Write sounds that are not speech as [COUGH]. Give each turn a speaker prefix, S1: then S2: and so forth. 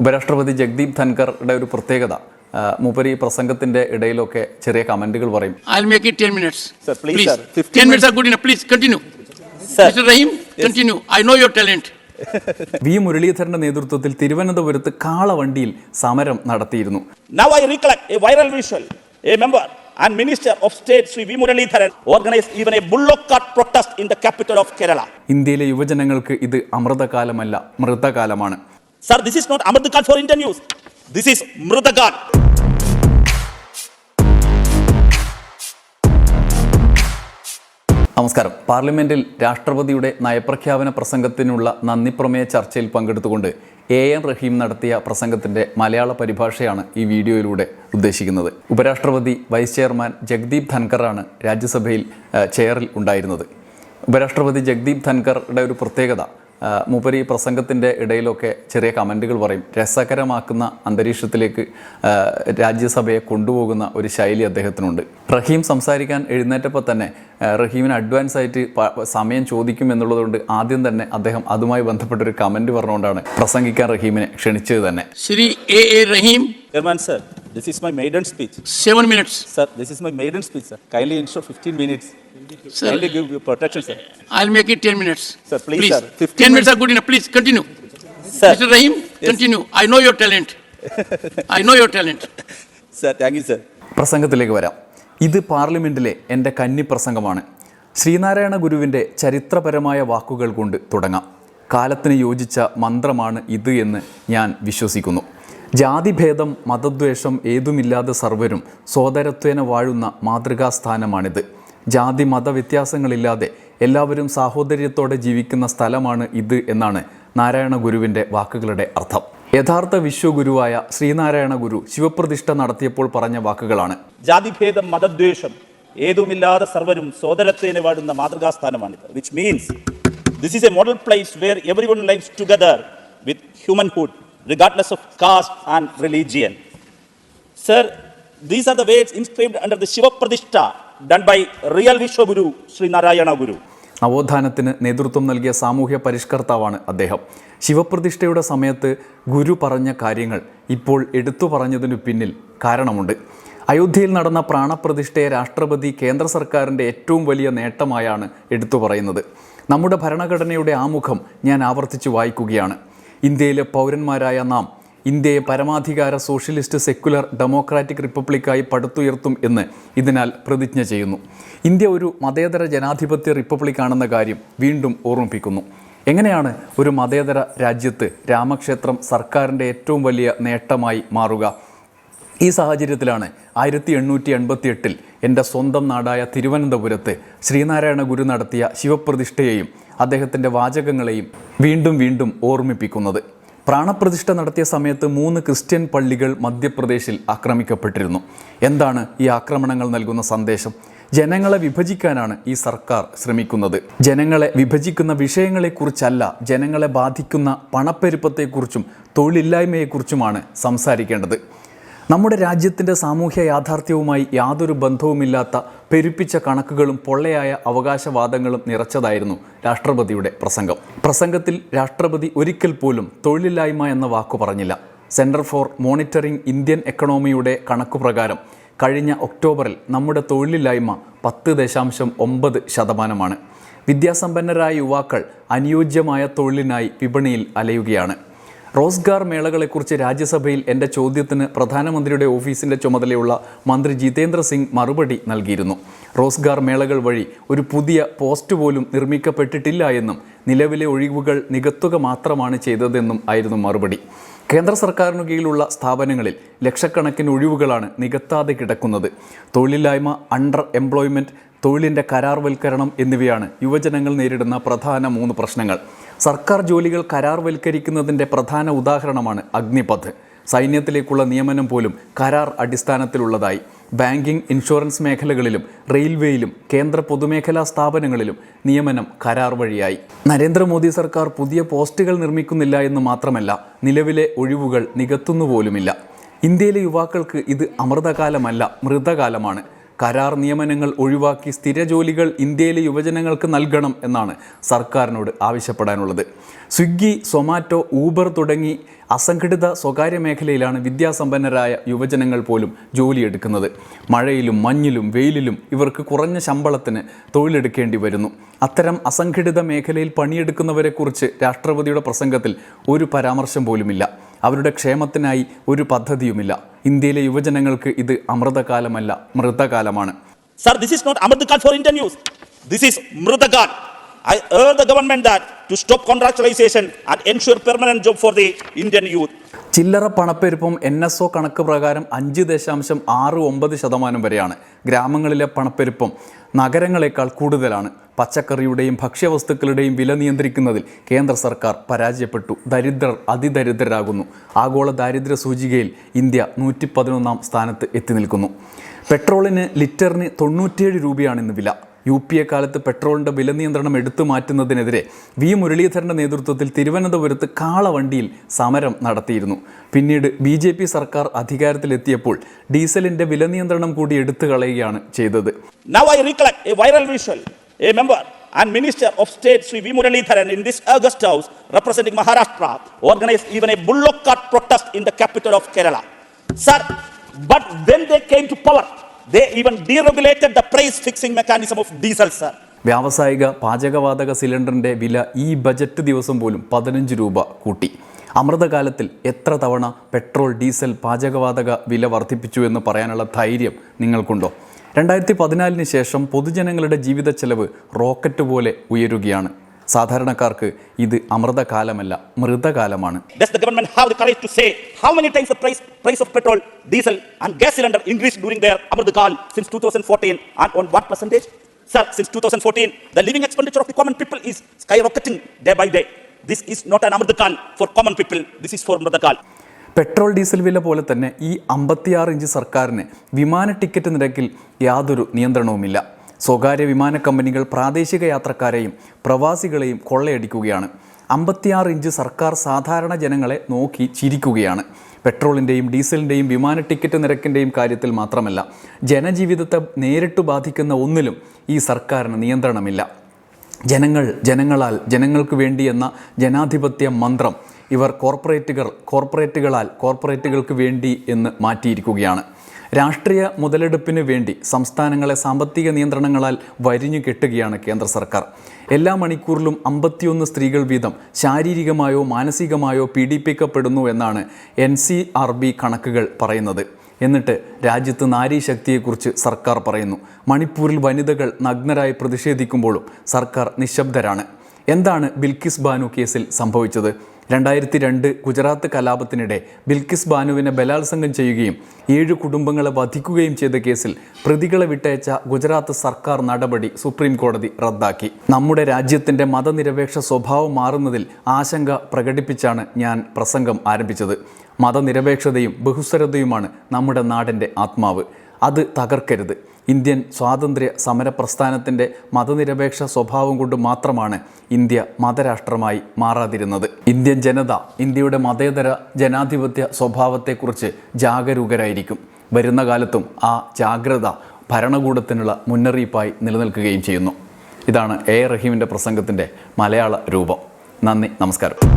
S1: ഉപരാഷ്ട്രപതി ജഗ്ദീപ് ധൻകറുടെ ഒരു പ്രത്യേകത മുപ്പരി പ്രസംഗത്തിന്റെ ഇടയിലൊക്കെ ചെറിയ കമന്റുകൾ പറയും. [LAUGHS] വി. മുരളീധരന്റെ നേതൃത്വത്തിൽ തിരുവനന്തപുരത്ത് കാളവണ്ടിയിൽ സമരം നടത്തിയിരുന്നു. ഇന്ത്യയിലെ യുവജനങ്ങൾക്ക് ഇത് അമൃതകാലമല്ല മൃതകാലമാണ്.
S2: Sir, this is not Amrdakal for Indian news. This is Mrudakal.
S1: നമസ്കാരം പാർലമെന്റിൽ രാഷ്ട്രപതിയുടെ നയപ്രഖ്യാപന പ്രസംഗത്തിനുള്ള നന്ദിപ്രമേയ ചർച്ചയിൽ പങ്കെടുത്തുകൊണ്ട് എ എം റഹീം നടത്തിയ പ്രസംഗത്തിന്റെ മലയാള പരിഭാഷയാണ് ഈ വീഡിയോയിലൂടെ ഉദ്ദേശിക്കുന്നത് ഉപരാഷ്ട്രപതി വൈസ് ചെയർമാൻ ജഗ്ദീപ് ധൻഖറാണ് രാജ്യസഭയിൽ ചെയറിൽ ഉണ്ടായിരുന്നത് ഉപരാഷ്ട്രപതി ജഗ്ദീപ് ധൻഖറുടെ ഒരു പ്രത്യേകത മൂപ്പര് ഈ പ്രസംഗത്തിന്റെ ഇടയിലൊക്കെ ചെറിയ കമന്റുകൾ പറയും രസകരമാക്കുന്ന അന്തരീക്ഷത്തിലേക്ക് രാജ്യസഭയെ കൊണ്ടുപോകുന്ന ഒരു ശൈലി അദ്ദേഹത്തിനുണ്ട് റഹീം സംസാരിക്കാൻ എഴുന്നേറ്റപ്പോൾ തന്നെ റഹീമിന് അഡ്വാൻസ് ആയിട്ട് സമയം ചോദിക്കും എന്നുള്ളതുകൊണ്ട് ആദ്യം തന്നെ അദ്ദേഹം അതുമായി ബന്ധപ്പെട്ട ഒരു കമന്റ് പറഞ്ഞുകൊണ്ടാണ് പ്രസംഗിക്കാൻ റഹീമിനെ ക്ഷണിച്ചത് തന്നെ
S3: Shri A A Rahim
S2: Chairman, sir, this is my maiden speech.
S3: 7 minutes.
S2: Sir, this is my maiden speech, sir. Kindly ensure 15 minutes.
S3: Sir.
S2: Kindly give you protection, sir.
S3: I'll make it 10 minutes.
S2: Sir, please, sir. 15
S3: 10 minutes are good enough. Please continue.
S2: Sir,
S3: Mr. Rahim, continue. I know your talent. I know your talent.
S2: sir, thank you, sir.
S1: പ്രസംഗത്തിലേക്ക് വരാം ഇത് പാർലമെന്റിലെ എന്റെ കന്നി പ്രസംഗമാണ് ശ്രീനാരായണ ഗുരുവിന്റെ ചരിത്രപരമായ വാക്കുകൾ കൊണ്ട് തുടങ്ങാം കാലത്തിന് യോജിച്ച മന്ത്രമാണ് ഇത് എന്ന് ഞാൻ വിശ്വസിക്കുന്നു ജാതിഭേദം മതദ്വേഷം ഏതുമില്ലാതെ സർവരും സോദരത്വേന വാഴുന്ന മാതൃകാസ്ഥാനമാണിത് ജാതി മത വ്യത്യാസങ്ങളില്ലാതെ എല്ലാവരും സാഹോദര്യത്തോടെ ജീവിക്കുന്ന സ്ഥലമാണ് ഇത് എന്നാണ് നാരായണ ഗുരുവിന്റെ വാക്കുകളുടെ അർത്ഥം. യഥാർത്ഥ വിശ്വഗുരുവായ ശ്രീനാരായണ ഗുരു ശിവപ്രതിഷ്ഠ നടത്തിയപ്പോൾ പറഞ്ഞ വാക്കുകളാണ്.
S2: ജാതിഭേദം മതദ്വേഷം ഏതുമില്ലാതെ സർവരും സോദരത്തേനെ വാടുന്ന മാതൃകാസ്ഥാനമാണിത്. Which means this is a model place where everyone life together with humanhood regardless of caste and religion sir these are ways inscribed under the ശിവപ്രതിഷ്ഠ done by real Vishwaguru Shri Narayana Guru
S1: നവോത്ഥാനത്തിന് നേതൃത്വം നൽകിയ സാമൂഹ്യ പരിഷ്കർത്താവാണ് അദ്ദേഹം. ശിവപ്രതിഷ്ഠയുടെ സമയത്ത് ഗുരു പറഞ്ഞ കാര്യങ്ങൾ ഇപ്പോൾ എടുത്തു പറഞ്ഞതിനു പിന്നിൽ കാരണമുണ്ട്. അയോധ്യയിൽ നടന്ന പ്രാണപ്രതിഷ്ഠയെ രാഷ്ട്രപതി കേന്ദ്ര സർക്കാരിന്റെ ഏറ്റവും വലിയ നേട്ടമായാണ് എടുത്തു പറയുന്നത്. നമ്മുടെ ഭരണഘടനയുടെ ആമുഖം ഞാൻ ആവർത്തിച്ച് വായിക്കുകയാണ്. ഇന്ത്യയിലെ പൗരന്മാരായ നാം ഇന്ത്യയെ പരമാധികാര സോഷ്യലിസ്റ്റ് സെക്യുലർ ഡെമോക്രാറ്റിക് റിപ്പബ്ലിക്കായി പടുത്തുയർത്തും എന്ന് ഇതിനാൽ പ്രതിജ്ഞ ചെയ്യുന്നു. ഇന്ത്യ ഒരു മതേതര ജനാധിപത്യ റിപ്പബ്ലിക്കാണെന്ന കാര്യം വീണ്ടും ഓർമ്മിപ്പിക്കുന്നു. എങ്ങനെയാണ് ഒരു മതേതര രാജ്യത്ത് രാമക്ഷേത്രം സർക്കാരിന്റെ ഏറ്റവും വലിയ നേട്ടമായി മാറുക? ഈ സാഹചര്യത്തിലാണ് ആയിരത്തി എണ്ണൂറ്റി എൺപത്തി എട്ടിൽ എന്റെ സ്വന്തം നാടായ തിരുവനന്തപുരത്ത് ശ്രീനാരായണ ഗുരു നടത്തിയ ശിവപ്രതിഷ്ഠയെയും അദ്ദേഹത്തിന്റെ വാചകങ്ങളെയും വീണ്ടും വീണ്ടും ഓർമ്മിപ്പിക്കുന്നത്. പ്രാണപ്രതിഷ്ഠ നടത്തിയ സമയത്ത് മൂന്ന് ക്രിസ്ത്യൻ പള്ളികൾ മധ്യപ്രദേശിൽ ആക്രമിക്കപ്പെട്ടിരുന്നു. എന്താണ് ഈ ആക്രമണങ്ങൾ നൽകുന്ന സന്ദേശം? ജനങ്ങളെ വിഭജിക്കാനാണ് ഈ സർക്കാർ ശ്രമിക്കുന്നത്. ജനങ്ങളെ വിഭജിക്കുന്ന വിഷയങ്ങളെക്കുറിച്ചല്ല ജനങ്ങളെ ബാധിക്കുന്ന പണപ്പെരുപ്പത്തെക്കുറിച്ചും തൊഴിലില്ലായ്മയെക്കുറിച്ചുമാണ് സംസാരിക്കേണ്ടത്. നമ്മുടെ രാജ്യത്തിന്റെ സാമൂഹ്യ യാഥാർത്ഥ്യവുമായി യാതൊരു ബന്ധവുമില്ലാത്ത പെരുപ്പിച്ച കണക്കുകളും പൊള്ളയായ അവകാശവാദങ്ങളും നിറച്ചതായിരുന്നു രാഷ്ട്രപതിയുടെ പ്രസംഗം. പ്രസംഗത്തിൽ രാഷ്ട്രപതി ഒരിക്കൽ പോലും തൊഴിലില്ലായ്മ എന്ന വാക്കു പറഞ്ഞില്ല. സെന്റർ ഫോർ മോണിറ്ററിംഗ് ഇന്ത്യൻ എക്കണോമിയുടെ കണക്കുപ്രകാരം കഴിഞ്ഞ ഒക്ടോബറിൽ നമ്മുടെ തൊഴിലില്ലായ്മ പത്ത് ദശാംശം ഒമ്പത് ശതമാനമാണ്. വിദ്യാസമ്പന്നരായ യുവാക്കൾ അനുയോജ്യമായ തൊഴിലിനായി വിപണിയിൽ അലയുകയാണ്. റോസ്ഗാർ മേളകളെക്കുറിച്ച് രാജ്യസഭയിൽ എന്റെ ചോദ്യത്തിന് പ്രധാനമന്ത്രിയുടെ ഓഫീസിന്റെ ചുമതലയുള്ള മന്ത്രി ജിതേന്ദ്ര സിംഗ് മറുപടി നൽകിയിരുന്നു. റോസ്ഗാർ മേളകൾ വഴി ഒരു പുതിയ പോസ്റ്റ് പോലും നിർമ്മിക്കപ്പെട്ടിട്ടില്ല എന്നും നിലവിലെ ഒഴിവുകൾ നികത്തുക മാത്രമാണ് ചെയ്തതെന്നും ആയിരുന്നു മറുപടി. കേന്ദ്ര സർക്കാരിനു കീഴിലുള്ള സ്ഥാപനങ്ങളിൽ ലക്ഷക്കണക്കിന് ഒഴിവുകളാണ് നികത്താതെ കിടക്കുന്നത്. തൊഴിലില്ലായ്മ അണ്ടർ എംപ്ലോയ്മെന്റ് തൊഴിലിന്റെ കരാർവൽക്കരണം എന്നിവയാണ് യുവജനങ്ങൾ നേരിടുന്ന പ്രധാന മൂന്ന് പ്രശ്നങ്ങൾ. സർക്കാർ ജോലികൾ കരാർവൽക്കരിക്കുന്നതിന്റെ പ്രധാന ഉദാഹരണമാണ് അഗ്നിപഥ്. സൈന്യത്തിലേക്കുള്ള നിയമനം പോലും കരാർ അടിസ്ഥാനത്തിലുള്ളതായി. ബാങ്കിംഗ് ഇൻഷുറൻസ് മേഖലകളിലും റെയിൽവേയിലും കേന്ദ്ര പൊതുമേഖലാ സ്ഥാപനങ്ങളിലും നിയമനം കരാർ വഴിയായി. നരേന്ദ്രമോദി സർക്കാർ പുതിയ പോസ്റ്റുകൾ നിർമ്മിക്കുന്നില്ല എന്ന് മാത്രമല്ല നിലവിലെ ഒഴിവുകൾ നികത്തുന്നുപോലുമില്ല. ഇന്ത്യയിലെ യുവാക്കൾക്ക് ഇത് അമൃതകാലമല്ല മൃതകാലമാണ്. കരാർ നിയമനങ്ങൾ ഒഴിവാക്കി സ്ഥിര ജോലികൾ ഇന്ത്യയിലെ യുവജനങ്ങൾക്ക് നൽകണം എന്നാണ് സർക്കാരിനോട് ആവശ്യപ്പെടാനുള്ളത്. സ്വിഗ്ഗി സൊമാറ്റോ ഊബർ തുടങ്ങി അസംഘടിത സ്വകാര്യ മേഖലയിലാണ് വിദ്യാസമ്പന്നരായ യുവജനങ്ങൾ പോലും ജോലിയെടുക്കുന്നത്. മഴയിലും മഞ്ഞിലും വെയിലിലും ഇവർക്ക് കുറഞ്ഞ ശമ്പളത്തിന് തൊഴിലെടുക്കേണ്ടി വരുന്നു. അത്തരം അസംഘടിത മേഖലയിൽ പണിയെടുക്കുന്നവരെക്കുറിച്ച് രാഷ്ട്രപതിയുടെ പ്രസംഗത്തിൽ ഒരു പരാമർശം പോലുമില്ല. അവരുടെ ക്ഷേമത്തിനായി ഒരു പദ്ധതിയുമില്ല ഇന്ത്യയിലെ യുവജനങ്ങൾക്ക് ഇത് അമൃതകാലമല്ല മൃതകാലമാണ്
S2: Sir, this is not Amrdakal for Indian youth. This is Mridakal. I urge the government that to stop contractualization and ensure permanent job for the Indian youth.
S1: ചില്ലറ പണപ്പെരുപ്പം എൻ എസ് ഒ കണക്ക് പ്രകാരം അഞ്ച് ദശാംശം ആറ് ഒമ്പത് ശതമാനം വരെയാണ്. ഗ്രാമങ്ങളിലെ പണപ്പെരുപ്പം നഗരങ്ങളെക്കാൾ കൂടുതലാണ്. പച്ചക്കറിയുടെയും ഭക്ഷ്യവസ്തുക്കളുടെയും വില നിയന്ത്രിക്കുന്നതിൽ കേന്ദ്ര സർക്കാർ പരാജയപ്പെട്ടു. ദരിദ്രർ അതിദരിദ്രരാകുന്നു. ആഗോള ദാരിദ്ര്യ സൂചികയിൽ ഇന്ത്യ നൂറ്റി പതിനൊന്നാം സ്ഥാനത്ത് എത്തി നിൽക്കുന്നു. പെട്രോളിന് ലിറ്ററിന് തൊണ്ണൂറ്റിയേഴ് രൂപയാണ് ഇന്ന് വില. യു പി എ കാലത്ത് പെട്രോളിന്റെ വില നിയന്ത്രണം എടുത്തു മാറ്റുന്നതിനെതിരെ വി മുരളീധരന്റെ നേതൃത്വത്തിൽ തിരുവനന്തപുരത്ത് കാളവണ്ടിയിൽ സമരം നടത്തിയിരുന്നു പിന്നീട് ബി ജെ പി സർക്കാർ അധികാരത്തിലെത്തിയപ്പോൾ ഡീസലിന്റെ വില നിയന്ത്രണം കൂടി എടുത്തു കളയുകയാണ് ചെയ്തത്
S2: Now I recollect a viral visual. A member and Minister of State Sri V. Muralidharan in this August House representing Maharashtra organized even a bullock cart protest in the capital of Kerala. Sir, but when they came to power,
S1: വ്യാവസായിക പാചകവാതക സിലിണ്ടറിന്റെ വില ഈ budget ദിവസം പോലും പതിനഞ്ച് രൂപ കൂട്ടി. അമൃതകാലത്തിൽ എത്ര തവണ പെട്രോൾ ഡീസൽ പാചകവാതക വില വർദ്ധിപ്പിച്ചു എന്ന് പറയാനുള്ള ധൈര്യം നിങ്ങൾക്കുണ്ടോ? രണ്ടായിരത്തി പതിനാലിന് ശേഷം പൊതുജനങ്ങളുടെ ജീവിത ചെലവ് റോക്കറ്റ് പോലെ ഉയരുകയാണ്. സാധാരണക്കാർക്ക് ഇത് അമൃതകാലമല്ല മൃതകാലമാണ്
S2: Does the government have the courage to say how many times the price, price of petrol, diesel, and gas cylinder increased during their Amrdakal since 2014 and on what percentage? Sir, since 2014, the living expenditure of the common people is skyrocketing day by day. This is not an Amrdakal for common people, this is for Mrdakal.
S1: Petrol diesel വില പോലെ തന്നെ ഈ അമ്പത്തിയാറ് inch സർക്കാരിന് വിമാന ticket നിരക്കിൽ യാതൊരു നിയന്ത്രണവുമില്ല സ്വകാര്യ വിമാന കമ്പനികൾ പ്രാദേശിക യാത്രക്കാരെയും പ്രവാസികളെയും കൊള്ളയടിക്കുകയാണ്. അമ്പത്തിയാറ് ഇഞ്ച് സർക്കാർ സാധാരണ ജനങ്ങളെ നോക്കി ചിരിക്കുകയാണ്. പെട്രോളിന്റെയും ഡീസലിന്റെയും വിമാന ടിക്കറ്റ് നിരക്കിന്റെയും കാര്യത്തിൽ മാത്രമല്ല ജനജീവിതത്തെ നേരിട്ട് ബാധിക്കുന്ന ഒന്നിലും ഈ സർക്കാരിന് നിയന്ത്രണമില്ല. ജനങ്ങൾ ജനങ്ങളാൽ ജനങ്ങൾക്ക് വേണ്ടി എന്ന ജനാധിപത്യ മന്ത്രം ഇവർ കോർപ്പറേറ്റുകൾ കോർപ്പറേറ്റുകളാൽ കോർപ്പറേറ്റുകൾക്ക് വേണ്ടി എന്ന് മാറ്റിയിരിക്കുകയാണ്. രാഷ്ട്രീയ മുതലെടുപ്പിന് വേണ്ടി സംസ്ഥാനങ്ങളെ സാമ്പത്തിക നിയന്ത്രണങ്ങളാൽ വരിഞ്ഞു കെട്ടുകയാണ് കേന്ദ്ര സർക്കാർ. എല്ലാ മണിക്കൂറിലും അമ്പത്തിയൊന്ന് സ്ത്രീകൾ വീതം ശാരീരികമായോ മാനസികമായോ പീഡിപ്പിക്കപ്പെടുന്നു എന്നാണ് എൻ സി ആർ ബി കണക്കുകൾ പറയുന്നത്. എന്നിട്ട് രാജ്യത്ത് നാരീശക്തിയെക്കുറിച്ച് സർക്കാർ പറയുന്നു. മണിപ്പൂരിൽ വനിതകൾ നഗ്നരായി പ്രതിഷേധിക്കുമ്പോഴും സർക്കാർ നിശബ്ദരാണ്. എന്താണ് ബിൽക്കിസ് ബാനു കേസിൽ സംഭവിച്ചത്? രണ്ടായിരത്തി രണ്ട് ഗുജറാത്ത് കലാപത്തിനിടെ ബിൽക്കിസ് ബാനുവിനെ ബലാത്സംഗം ചെയ്യുകയും ഏഴ് കുടുംബങ്ങളെ വധിക്കുകയും ചെയ്ത കേസിൽ പ്രതികളെ വിട്ടയച്ച ഗുജറാത്ത് സർക്കാർ നടപടി സുപ്രീം കോടതി റദ്ദാക്കി. നമ്മുടെ രാജ്യത്തിന്റെ മതനിരപേക്ഷ സ്വഭാവം മാറുന്നതിൽ ആശങ്ക പ്രകടിപ്പിച്ചാണ് ഞാൻ പ്രസംഗം ആരംഭിച്ചത്. മതനിരപേക്ഷതയും ബഹുസ്വരതയുമാണ് നമ്മുടെ നാടിന്റെ ആത്മാവ്. അത് തകർക്കരുത്. ഇന്ത്യൻ സ്വാതന്ത്ര്യ സമര പ്രസ്ഥാനത്തിന്റെ മതനിരപേക്ഷ സ്വഭാവം കൊണ്ട് മാത്രമാണ് ഇന്ത്യ മതരാഷ്ട്രമായി മാറാതിരുന്നത്. ഇന്ത്യൻ ജനത ഇന്ത്യയുടെ മതേതര ജനാധിപത്യ സ്വഭാവത്തെക്കുറിച്ച് ജാഗരൂകരായിരിക്കും. വരുന്ന കാലത്തും ആ ജാഗ്രത ഭരണകൂടത്തിനുള്ള മുന്നറിയിപ്പായി നിലനിൽക്കുകയും ചെയ്യുന്നു. ഇതാണ് എ റഹീമിന്റെ പ്രസംഗത്തിന്റെ മലയാള രൂപം. നന്ദി നമസ്കാരം.